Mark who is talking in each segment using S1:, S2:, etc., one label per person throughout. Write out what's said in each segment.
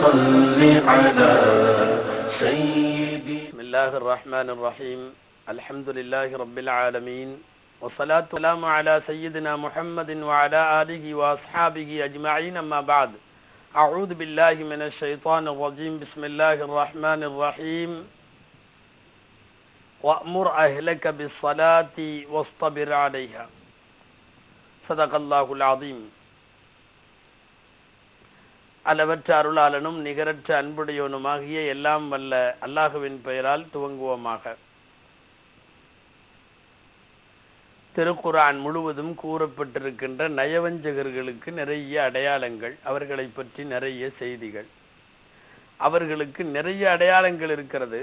S1: صل على سيدي
S2: بسم الله الرحمن الرحيم. الحمد لله رب العالمين. والصلاة والسلام على سيدنا محمد وعلى آله وأصحابه أجمعين أما بعد. أعوذ بالله من الشيطان الرجيم. بسم الله الرحمن الرحيم. وأمر أهلك بالصلاة واصطبر عليها. صدق الله العظيم. அளவற்ற அருளாளனும் நிகரற்ற அன்புடையவனுமாகிய எல்லாம் வல்ல அல்லாஹுவின் பெயரால் துவங்குவோமாக. திருக்குரான் முழுவதும் கூறப்பட்டிருக்கின்ற நயவஞ்சகர்களுக்கு நிறைய அடையாளங்கள் அவர்களை பற்றி நிறைய செய்திகள். அவர்களுக்கு நிறைய அடையாளங்கள் இருக்கிறது.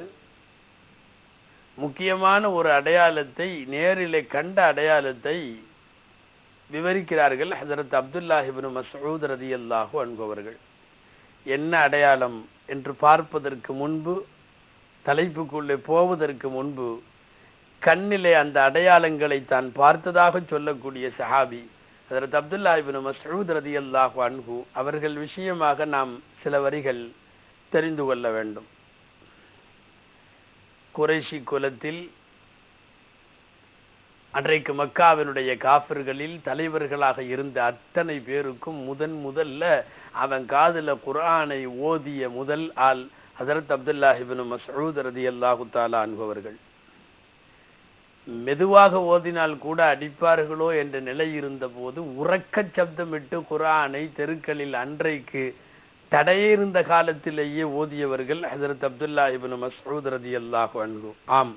S2: முக்கியமான ஒரு அடையாளத்தை நேரிலே கண்ட அடையாளத்தை விவரிக்கிறார்கள் ஹசரத் அப்துல்லாஹிபின் மசூத் ரதி அல்லாஹு அன்பவர்கள் என்ன அடையாளம் என்று பார்ப்பதற்கு முன்பு தலைப்புக்குள்ளே போவதற்கு முன்பு கண்ணிலே அந்த அடையாளங்களை தான் பார்த்ததாக சொல்லக்கூடிய சஹாபி ஹசரத் அப்துல்லாஹிபின் மசூத் ரதி அல்லாஹு அன்ஹு அவர்கள் விஷயமாக நாம் சில வரிகள் தெரிந்து கொள்ள வேண்டும். குறைஷி குலத்தில் அன்றைக்கு மக்காவினுடைய காஃபிர்களில் தலைவர்களாக இருந்த அத்தனை பேருக்கும் முதன் முதல்ல அவன் காதில் குரானை ஓதிய முதல் ஆள் ஹசரத் அப்துல்லாஹிபின் மசூத் ரதி அல்லாஹு தாலா அன்பவர்கள் மெதுவாக ஓதினால் கூட அடிப்பார்களோ என்ற நிலை இருந்த போது உறக்க சப்தமிட்டு குரானை தெருக்களில் அன்றைக்கு தடையிருந்த காலத்திலேயே ஓதியவர்கள் ஹசரத் அப்துல்லாஹிபின் மசூத் ரதி அல்லாஹு அன்பு ஆம்.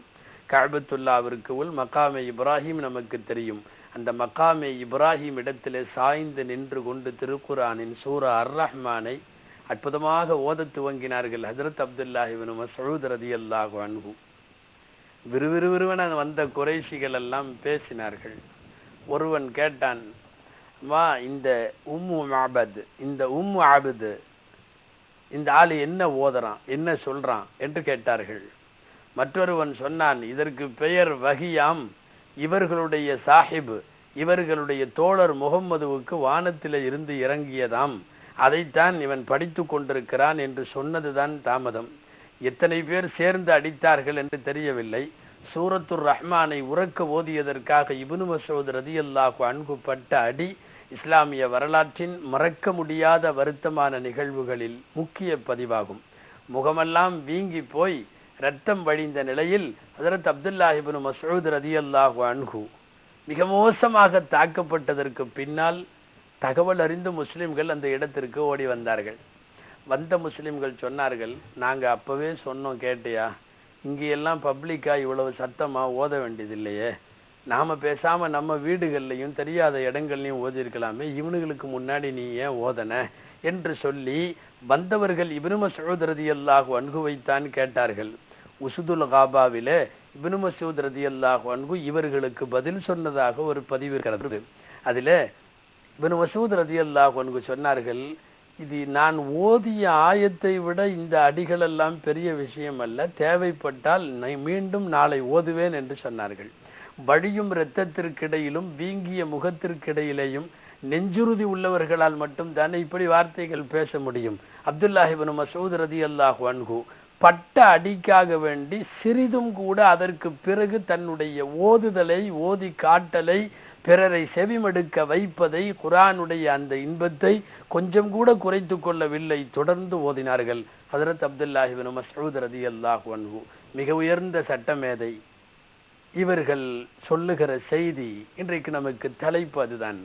S2: கஅபத்துல்லாவிற்கு உள் மக்காமே இப்ராஹிம் நமக்கு தெரியும். அந்த மக்காமே இப்ராஹிம் இடத்திலே சாய்ந்து நின்று கொண்டு திருக்குரானின் சூரா அர் ரஹ்மானை அற்புதமாக ஓத துவங்கினார்கள். ஹசரத் அப்துல்லாஹிபின் மசூத் ரதி அல்லாஹு அன்பு விறுவிறுவிறுவன வந்த குறைஷிகள் எல்லாம் பேசினார்கள். ஒருவன் கேட்டான் வா இந்த உம்மு ஆபத் இந்த உம்மு ஆபது இந்த ஆள் என்ன ஓதுறான் என்ன சொல்றான்? என்று கேட்டார்கள். மற்றொருவன் சொன்னான் இதற்கு பெயர் வகியாம். இவர்களுடைய சாஹிப் இவர்களுடைய தோழர் முகம்மதுவுக்கு வானத்தில் இருந்து இறங்கியதாம். அதைத்தான் இவன் படித்து கொண்டிருக்கிறான் என்று சொன்னதுதான் தாமதம். எத்தனை பேர் சேர்ந்து அடித்தார்கள் என்று தெரியவில்லை. சூரத்துர் ரஹ்மானை உறக்க ஓதியதற்காக இபுனு மசூத் ரதி அன்புப்பட்ட அடி இஸ்லாமிய வரலாற்றின் மறக்க முடியாத வருத்தமான நிகழ்வுகளில் முக்கிய பதிவாகும். முகமெல்லாம் வீங்கி போய் ரத்தம் வழிந்த நிலையில் ஹசரத் அப்துல்லாஹிபின் மசூத் ரதி அல்லாஹு அன்ஹு மிக மோசமாக தாக்கப்பட்டதற்கு பின்னால் தகவல் அறிந்து முஸ்லிம்கள் அந்த இடத்திற்கு ஓடி வந்தார்கள். வந்த முஸ்லிம்கள் சொன்னார்கள் நாங்கள் அப்போவே சொன்னோம் கேட்டியா? இங்கேயெல்லாம் பப்ளிக்காக இவ்வளவு சத்தமாக ஓத வேண்டியதில்லையே. நாம் பேசாமல் நம்ம வீடுகள்லையும் தெரியாத இடங்கள்லையும் ஓதிருக்கலாமே. இவனுங்களுக்கு முன்னாடி நீ ஏன் ஓதன? என்று சொல்லி வந்தவர்கள் இபினு மசூத் ரதி அல்லாஹு அன்குவைத்தான் கேட்டார்கள். உசுதுல் காபாவில இபினு மசூத் ரதி அல்லாஹு அன்கு இவர்களுக்கு பதில் சொன்னதாக ஒரு பதிவு இருக்கிறது. அதில் இபின் மசூத் ரதி அல்லாஹு அன்கு சொன்னார்கள் இது நான் ஓதிய ஆயத்தை விட இந்த அடிகள் எல்லாம் பெரிய விஷயம் அல்ல தேவைப்பட்டால் மீண்டும் நாளை ஓதுவேன் என்று சொன்னார்கள். வழியும் இரத்தத்திற்கிடையிலும் வீங்கிய முகத்திற்கிடையிலேயும் நெஞ்சுறுதி உள்ளவர்களால் மட்டும் தானே இப்படி வார்த்தைகள் பேச முடியும். அப்துல்லாஹிபின் மசூத் ரதி அல்லாஹு அன்கு பட்ட அடிக்காக வேண்டி சிறிதும் கூட அதற்கு பிறகு தன்னுடைய ஓதுதலை ஓதி காட்டலை பிறரை செவிமடுக்க வைப்பதை குரானுடைய அந்த இன்பத்தை கொஞ்சம் கூட குறைத்து கொள்ளவில்லை. தொடர்ந்து ஓதினார்கள். ஹசரத் அப்துல்லாஹிபின் மசூத் ரதி அல்லாஹு அன்கு மிக உயர்ந்த சட்டமேதை. இவர்கள் சொல்லுகிற செய்தி இன்றைக்கு நமக்கு தலைப்பு அதுதான்.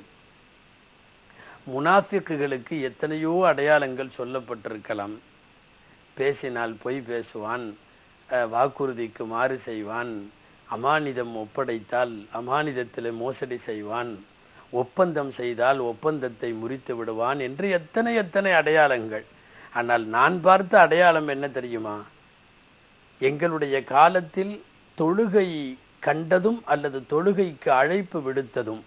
S2: முனாஃபிக்குகளுக்கு எத்தனையோ அடையாளங்கள் சொல்லப்பட்டிருக்கலாம். பேசினால் பொய் பேசுவான் வாக்குறுதிக்கு மாறு செய்வான் அமானிதம் ஒப்படைத்தால் அமானிதத்தில் மோசடி செய்வான் ஒப்பந்தம் செய்தால் ஒப்பந்தத்தை முறித்து விடுவான் என்று எத்தனை எத்தனை அடையாளங்கள். ஆனால் நான் பார்த்த அடையாளம் என்ன தெரியுமா? எங்களுடைய காலத்தில் தொழுகை கண்டதும் அல்லது தொழுகைக்கு அழைப்பு விடுத்ததும்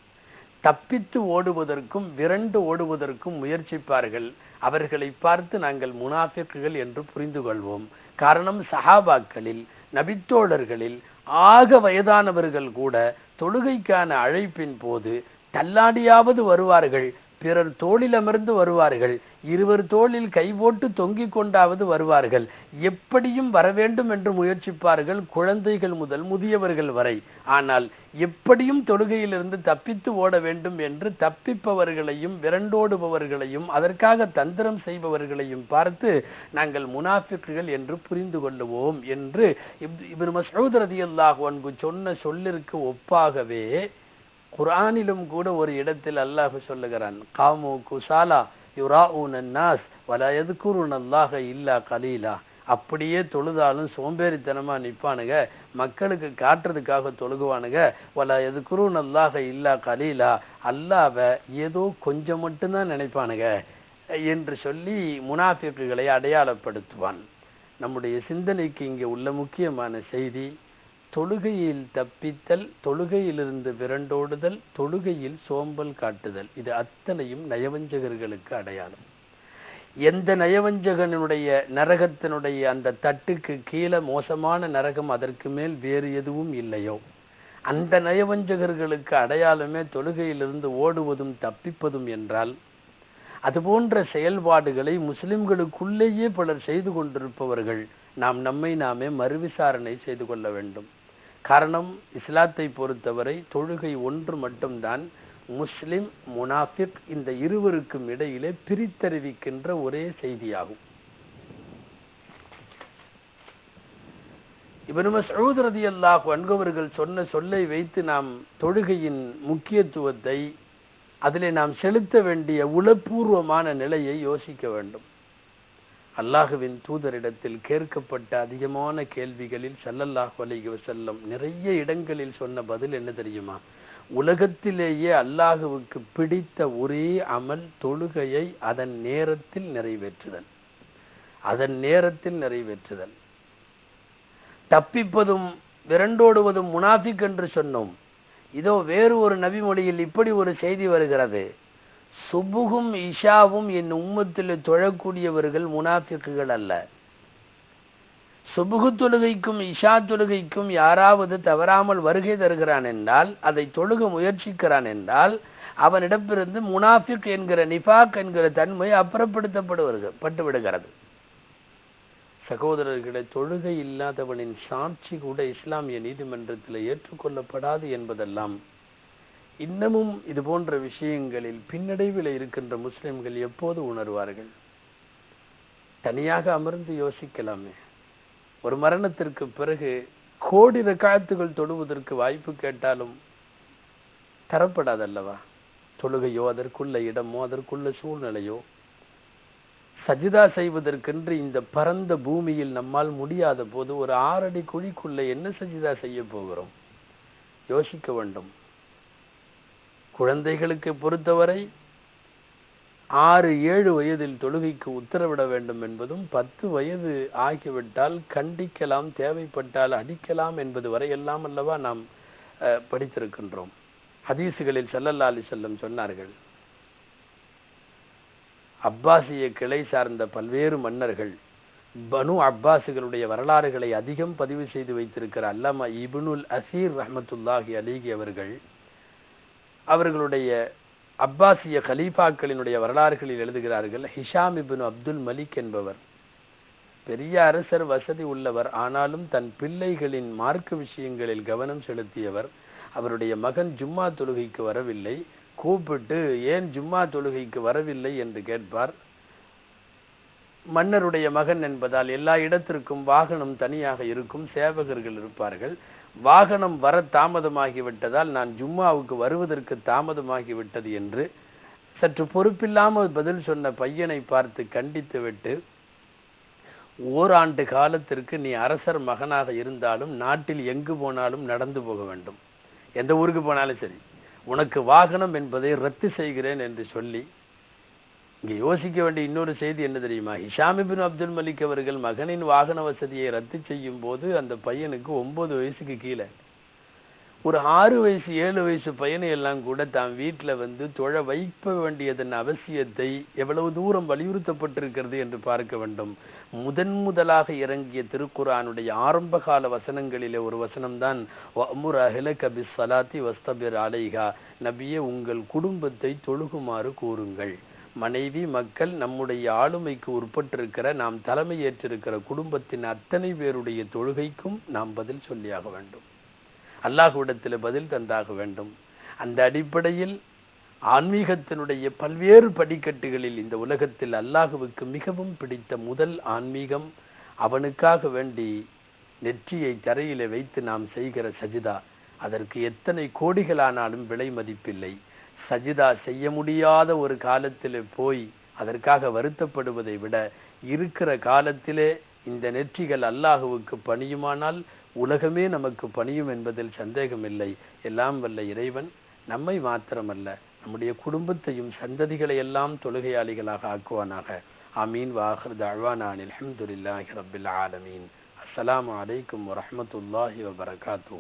S2: தப்பித்து ஓடுவதற்கும் விரண்டு ஓடுவதற்கும் முயற்சிப்பார்கள். அவர்களை பார்த்து நாங்கள் முனாஃபிக்குகள் என்று புரிந்து கொள்வோம் காரணம் சஹாபாக்களில் நபித்தோழர்களில் ஆக வயதானவர்கள் கூட தொழுகைக்கான அழைப்பின் போது தள்ளாடியாவது வருவார்கள். பிறர் தோளில் அமர்ந்து வருவார்கள். இருவர் தோளில் கை போட்டு தொங்கிக் கொண்டாவது வருவார்கள். எப்படியும் வர வேண்டும் என்று முயற்சிப்பார்கள் குழந்தைகள் முதல் முதியவர்கள் வரை. ஆனால் எப்படியும் தொழுகையிலிருந்து தப்பித்து ஓட வேண்டும் என்று தப்பிப்பவர்களையும் விரண்டோடுபவர்களையும் அதற்காக தந்திரம் செய்பவர்களையும் பார்த்து நாங்கள் முனாஃபிக்குகள் என்று புரிந்து கொள்ளுவோம் என்று இவர் மசூத் ரதியல்லாஹு அன்பு சொன்ன சொல்லிற்கு ஒப்பாகவே குரானிலும் கூட ஒரு இடத்தில் அல்லாஹ் சொல்லுகிறான் காமு குசாலா யுரா நாஸ் வலா எதுக்குருன் அல்லாஹ இல்லா கலீலா. அப்படியே தொழுதாலும் சோம்பேறித்தனமா நிற்பானுங்க மக்களுக்கு காட்டுறதுக்காக தொழுகுவானுங்க வலா எதுக்குருன் அல்லாஹ இல்லா கலீலா. அல்லாஹ்வை ஏதோ கொஞ்சம் மட்டும்தான் நினைப்பானுங்க என்று சொல்லி முனாஃபிக்குகளை அடையாளப்படுத்துவான். நம்முடைய சிந்தனைக்கு இங்கே உள்ள முக்கியமான செய்தி தொழுகையில் தப்பித்தல் தொழுகையிலிருந்து விரண்டோடுதல் தொழுகையில் சோம்பல் காட்டுதல். இது அத்தனையும் நயவஞ்சகர்களுக்கு அடையாளம். எந்த நயவஞ்சகனுடைய நரகத்தினுடைய அந்த தட்டுக்கு கீழே மோசமான நரகம் அதற்கு மேல் வேறு எதுவும் இல்லையோ அந்த நயவஞ்சகர்களுக்கு அடையாளமே தொழுகையிலிருந்து ஓடுவதும் தப்பிப்பதும் என்றால் அதுபோன்ற செயல்பாடுகளை முஸ்லிம்களுக்குள்ளேயே பலர் செய்து கொண்டிருப்பவர்கள் நாம் நம்மை நாமே மறுவிசாரணை செய்து கொள்ள வேண்டும். காரணம் இஸ்லாத்தை பொறுத்தவரை தொழுகை ஒன்று மட்டும்தான் முஸ்லிம் முனாஃபிக் இந்த இருவருக்கும் இடையிலே பிரித்தறிவிக்கின்ற ஒரே செய்தியாகும். இப்னு மஸ்ஊத் ரலியல்லாஹு அன்ஹு சொன்ன சொல்லை வைத்து நாம் தொழுகையின் முக்கியத்துவத்தை அதிலே நாம் செலுத்த வேண்டிய உளப்பூர்வமான நிலையை யோசிக்க வேண்டும். அல்லாஹுவின் தூதரிடத்தில் கேட்கப்பட்ட அதிகமான கேள்விகளில் சல்லல்லாஹ் அலைஹி செல்லம் நிறைய இடங்களில் சொன்ன பதில் என்ன தெரியுமா? உலகத்திலேயே அல்லாஹுவுக்கு பிடித்த ஒரே அமல் தொழுகையை அதன் நேரத்தில் நிறைவேற்றுதல். அதன் நேரத்தில் நிறைவேற்றுதல். தப்பிப்பதும் விரண்டோடுவதும் முனாஃபிக் என்று சொன்னோம். இதோ வேறு ஒரு நபிமொழியில் இப்படி ஒரு செய்தி வருகிறது. சுபுகும் இஷாவும் என் உம்மத்தில் தொழக்கூடியவர்கள் முனாஃபிக்குகள் அல்ல. சுபுகு தொழுகைக்கும் இஷா தொழுகைக்கும் யாராவது தவறாமல் வருகை தருகிறான் என்றால் அதை தொழுக முயற்சிக்கிறான் என்றால் அவனிடமிருந்து முனாஃபிக் என்கிற நிஃபாக் என்கிற தன்மை அப்புறப்படுத்தப்படுவது பட்டுவிடுகிறது. சகோதரர்களை தொழுகை இல்லாதவனின் சாட்சி கூட இஸ்லாமிய நீதிமன்றத்தில் ஏற்றுக்கொள்ளப்படாது என்பதெல்லாம் இன்னமும் இது போன்ற விஷயங்களில் பின்னடைவில் இருக்கின்ற முஸ்லிம்கள் எப்போது உணர்வார்கள்? தனியாக அமர்ந்து யோசிக்கலாமே. ஒரு மரணத்திற்கு பிறகு கோடி ரக்காத்துகள் தொழுவதற்கு வாய்ப்பு கேட்டாலும் தரப்படாதல்லவா? தொழுகையோ அதற்குள்ள இடமோ அதற்குள்ள சூழ்நிலையோ? சஜிதா செய்வதற்கென்று இந்த பரந்த பூமியில் நம்மால் முடியாத போது ஒரு ஆறடி குழிக்குள்ள என்ன சஜிதா செய்ய போகிறோம்? யோசிக்க வேண்டும். குழந்தைகளுக்கு பொறுத்தவரை ஆறு ஏழு வயதில் தொழுகைக்கு உத்தரவிட வேண்டும் என்பதும் பத்து வயது ஆகிவிட்டால் கண்டிக்கலாம் தேவைப்பட்டால் அடிக்கலாம் என்பது வரையெல்லாம் அல்லவா நாம் அஹ், படித்திருக்கின்றோம். ஹதீசுகளில் செல்லல்லாலி அலைஹி சொன்னார்கள் அப்பாசிய கிளை சார்ந்த பல்வேறு மன்னர்கள் பனு அப்பாசுகளுடைய வரலாறுகளை அதிகம் பதிவு செய்து வைத்திருக்கிற அல்லாம இபுனுல் அசீர் ரஹமத்துல்லாஹி அலிகி அவர்கள் அவர்களுடைய அப்பாசிய கலீஃபாக்களினுடைய வரலாறுகளில் எழுதுகிறார்கள் ஹிஷாம் இபின் அப்துல் மலிக் என்பவர். பெரிய அரசர் வசதி உள்ளவர் ஆனாலும் தன் பிள்ளைகளின் மார்க்க விஷயங்களில் கவனம் செலுத்தியவர். அவருடைய மகன் ஜும்மா தொழுகைக்கு வரவில்லை. கூப்பிட்டு ஏன் ஜும்மா தொழுகைக்கு வரவில்லை? என்று கேட்பார். மன்னருடைய மகன் என்பதால் எல்லா இடத்திற்கும் வாகனம் தனியாக இருக்கும் சேவகர்கள் இருப்பார்கள். வாகனம் வர தாமதமாகிவிட்டதால் நான் ஜும்மாவுக்கு வருவதற்கு தாமதமாகிவிட்டது என்று சற்று பொறுப்பில்லாமல் பதில் சொன்ன பையனை பார்த்து கண்டித்துவிட்டு ஓராண்டு காலத்திற்கு நீ அரசர் மகனாக இருந்தாலும் நாட்டில் எங்கு போனாலும் நடந்து போக வேண்டும். எந்த ஊருக்கு போனாலும் சரி. உனக்கு வாகனம் என்பதை ரத்து செய்கிறேன் என்று சொல்லி இங்கே யோசிக்க வேண்டிய இன்னொரு செய்தி என்ன தெரியுமா? ஹிஷாமிபின் அப்துல் மலிக் அவர்கள் மகனின் வாகன வசதியை ரத்து செய்யும் போது அந்த பையனுக்கு ஒன்பது வயசுக்கு கீழே. ஒரு ஆறு வயசு ஏழு வயசு பையனை எல்லாம் கூட தான் வீட்டில் வந்து தொழ வைக்க வேண்டியதன் அவசியத்தை எவ்வளவு தூரம் வலியுறுத்தப்பட்டிருக்கிறது என்று பார்க்க வேண்டும். முதன் முதலாக இறங்கிய திருக்குறானுடைய ஆரம்பகால வசனங்களிலே ஒரு வசனம்தான் அஹில கபி பிஸ்ஸலாத்தி வஸ்தபிர் அலைகா நபியே உங்கள் குடும்பத்தை தொழுகுமாறு கூறுங்கள். மனைவி மக்கள் நம்முடைய ஆளுமைக்கு உட்பட்டிருக்கிற நாம் தலைமையேற்றிருக்கிற குடும்பத்தின் அத்தனை பேருடைய தொழுகைக்கும் நாம் பதில் சொல்லியாக வேண்டும். அல்லாஹுவிடத்தில் பதில் தந்தாக வேண்டும். அந்த அடிப்படையில் ஆன்மீகத்தினுடைய பல்வேறு படிக்கட்டுகளில் இந்த உலகத்தில் அல்லாஹுவுக்கு மிகவும் பிடித்த முதல் ஆன்மீகம் அவனுக்காக வேண்டி நெற்றியை தரையிலே வைத்து நாம் செய்கிற சஜிதா. அதற்கு எத்தனை கோடிகளானாலும் விலை மதிப்பில்லை. சஜிதா செய்ய முடியாத ஒரு காலத்தில் போய் அதற்காக வருத்தப்படுவதை விட இருக்கிற காலத்திலே இந்த நெற்றிகள் அல்லாஹுவுக்கு பணியுமானால் உலகமே நமக்கு பணியும் என்பதில் சந்தேகமில்லை. எல்லாம் வல்ல இறைவன் நம்மை மாத்திரமல்ல நம்முடைய குடும்பத்தையும் சந்ததிகளை எல்லாம் தொழுகையாளிகளாக ஆக்குவானாக. ஆமீன். வாஹர் தழ்வானான் அல்ஹம்துலில்லாஹி ரபில் ஆலமீன். அஸ்லாம் அலைக்கும் வரமத்துல்லாஹி வபரகாத்தூ